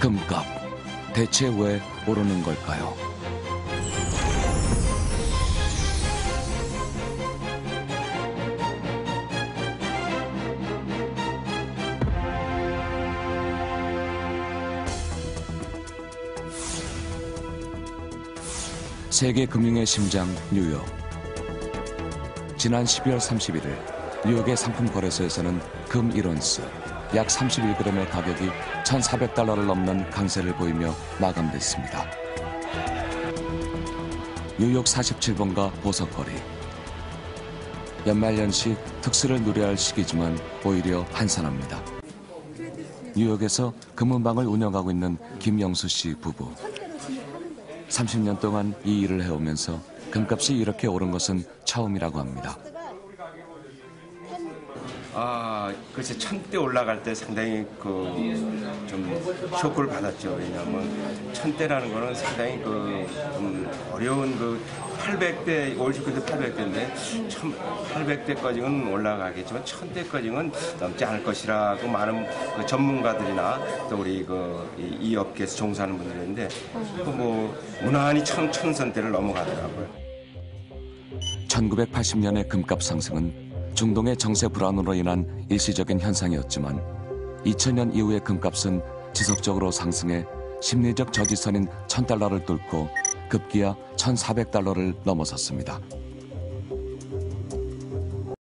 금값 대체 왜 오르는 걸까요? 세계 금융의 심장 뉴욕. 지난 12월 31일 뉴욕의 상품 거래소에서는 금 1온스 약 31g의 가격이 1,400달러를 넘는 강세를 보이며 마감됐습니다. 뉴욕 47번가 보석거리. 연말연시 특수를 누려야 할 시기지만 오히려 한산합니다. 뉴욕에서 금은방을 운영하고 있는 김영수 씨 부부. 30년 동안 이 일을 해오면서 금값이 이렇게 오른 것은 처음이라고 합니다. 아, 글쎄 천대 올라갈 때 상당히 그 좀 쇼크를 받았죠. 왜냐하면 천대라는 거는 상당히 그좀 어려운 그 800대 올 시크도 800대인데 800대까지는 올라가겠지만 1000대까지는 넘지 않을 것이라고 많은 그 전문가들이나 또 우리 그이 이 업계에서 종사하는 분들인데 그뭐 무난히 천 천선대를 넘어가더라고요. 1980년의 금값 상승은 중동의 정세 불안으로 인한 일시적인 현상이었지만 2000년 이후의 금값은 지속적으로 상승해 심리적 저지선인 1000달러를 뚫고 급기야 1400달러를 넘어섰습니다.